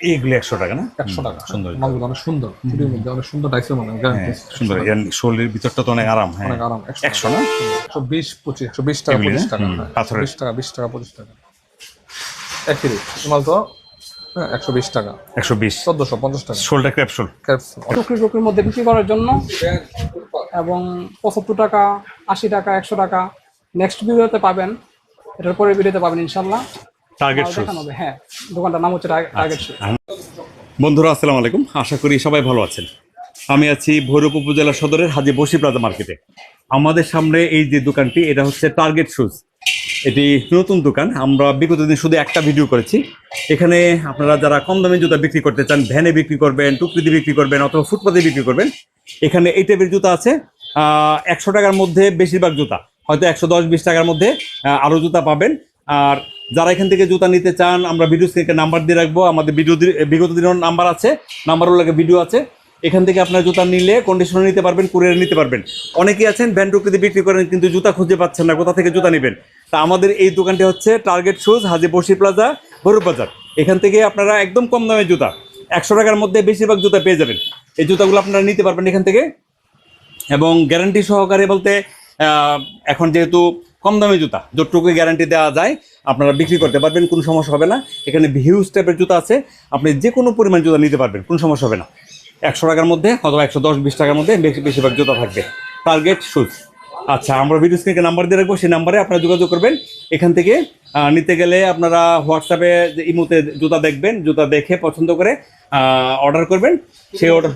এইগুলো একশো টাকা না? একশো টাকা। সুন্দর মালগুলো অনেক সুন্দর। চুরির মধ্যে অনেক সুন্দর টাইসের মানে হ্যাঁ, সুন্দর। এর শরীরের ভিতরটা তো অনেক আরাম হ্যাঁ। অনেক আরাম একশো না? একশো বিশ পঁচিশ একশো বিশ টাকা পঁচিশ টাকা হ্যাঁ, পাথরের। বিশ টাকা বিশ টাকা পঁচিশ টাকা। একই রেট মাল তো হ্যাঁ একশো বিশ টাকা। একশো বিশ। চোদ্দশো পঞ্চাশ টাকা। শোলটা ক্র্যাপসোল ক্যাপসুল। টুকরি টুকরির মধ্যে বিক্রি করার জন্য এবং পঁচাত্তর টাকা আশি টাকা একশো টাকা নেক্সট ভিডিওতে পাবেন। এটার পরের ভিডিওতে পাবেন ইনশাল্লাহ। টার্গেট শুজ হ্যাঁ দোকানটার নাম হচ্ছে টার্গেট শু বন্ধুরা আসসালামু আলাইকুম। আশা করি সবাই ভালো আছেন। আমি আছি ভৈরব উপজেলা সদরের হাজি বসি প্লাজা মার্কেটে। আমাদের সামনে এই যে দোকানটি এটা হচ্ছে টার্গেট শুজ এটি নতুন দোকান। আমরা বিগত দিন শুধু একটা ভিডিও করেছি। এখানে আপনারা যারা কম দামে জুতা বিক্রি করতে চান ভ্যানে বিক্রি করবেন টুকরিতে বিক্রি করবেন অথবা ফুটপাতে বিক্রি করবেন এখানে এই টাইপের জুতা আছে। একশো টাকার মধ্যে বেশিরভাগ জুতা হয়তো একশো দশ বিশ টাকার মধ্যে আহ, আরও জুতা পাবেন। আর যারা এখান থেকে জুতা নিতে চান, আমরা ভিডিও স্ক্রিনে নাম্বার দিয়ে রাখব। আমাদের ভিডিও বিগত দিনের নাম্বার আছে। নাম্বারও লাগে ভিডিও আছে। এখান থেকে আপনার জুতা নিলে কন্ডিশনে নিতে পারবেন কুরিয়ারে নিতে পারবেন। অনেকেই আছেন ভ্যান টুকরিতে বিক্রি করেন, কিন্তু জুতা খুঁজে পাচ্ছেন না, কোথা থেকে জুতা নেবেন? তা আমাদের এই দোকানটি হচ্ছে টার্গেট শুজ হাজি বসি প্লাজা ভৈরব বাজার। এখান থেকে আপনারা একদম কম দামে জুতা, একশো টাকার মধ্যে বেশিরভাগ জুতা পেয়ে যাবেন। এই জুতাগুলো আপনারা নিতে পারবেন এখান থেকে। এবং গ্যারান্টি সহকারে বলতে এখন যেহেতু কম দামি জুতা যতটুকু গ্যারান্টি দেওয়া যায় আপনারা বিক্রি করতে পারবেন কোনো সমস্যা হবে না। এখানে হিউজ টাইপের জুতা আছে আপনি যে কোনো পরিমাণ জুতা নিতে পারবেন কোনো সমস্যা হবে না। একশো টাকার মধ্যে অথবা একশো দশ বিশ টাকার মধ্যে বেশি বেশিরভাগ জুতা থাকবে। টার্গেট শুজ আচ্ছা আমরা ভিডিও স্ক্রিনে নাম্বার দিয়ে রাখব সেই নাম্বারে আপনারা যোগাযোগ করবেন। এখান থেকে নিতে গেলে আপনারা হোয়াটসঅ্যাপে যে ইমোতে জুতা দেখবেন জুতা দেখে পছন্দ করে অর্ডার করবেন। সেই অর্ডার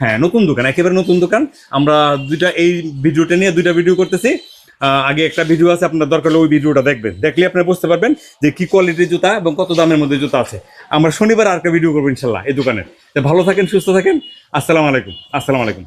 হ্যাঁ নতুন দোকান একেবারে নতুন দোকান। আমরা দুইটা এই ভিডিওটা নিয়ে দুইটা ভিডিও করতেছি। আগে একটা ভিডিও আছে, আপনার দরকার হলে ওই ভিডিওটা দেখবেন। দেখলে আপনি বুঝতে পারবেন যে কি কোয়ালিটির জুতা এবং কত দামের মধ্যে জুতা আছে। আমরা শনিবার আর একটা ভিডিও করব ইনশাল্লাহ এই দোকানের। ভালো থাকেন, সুস্থ থাকেন। আসসালামু আলাইকুম আসসালামু আলাইকুম।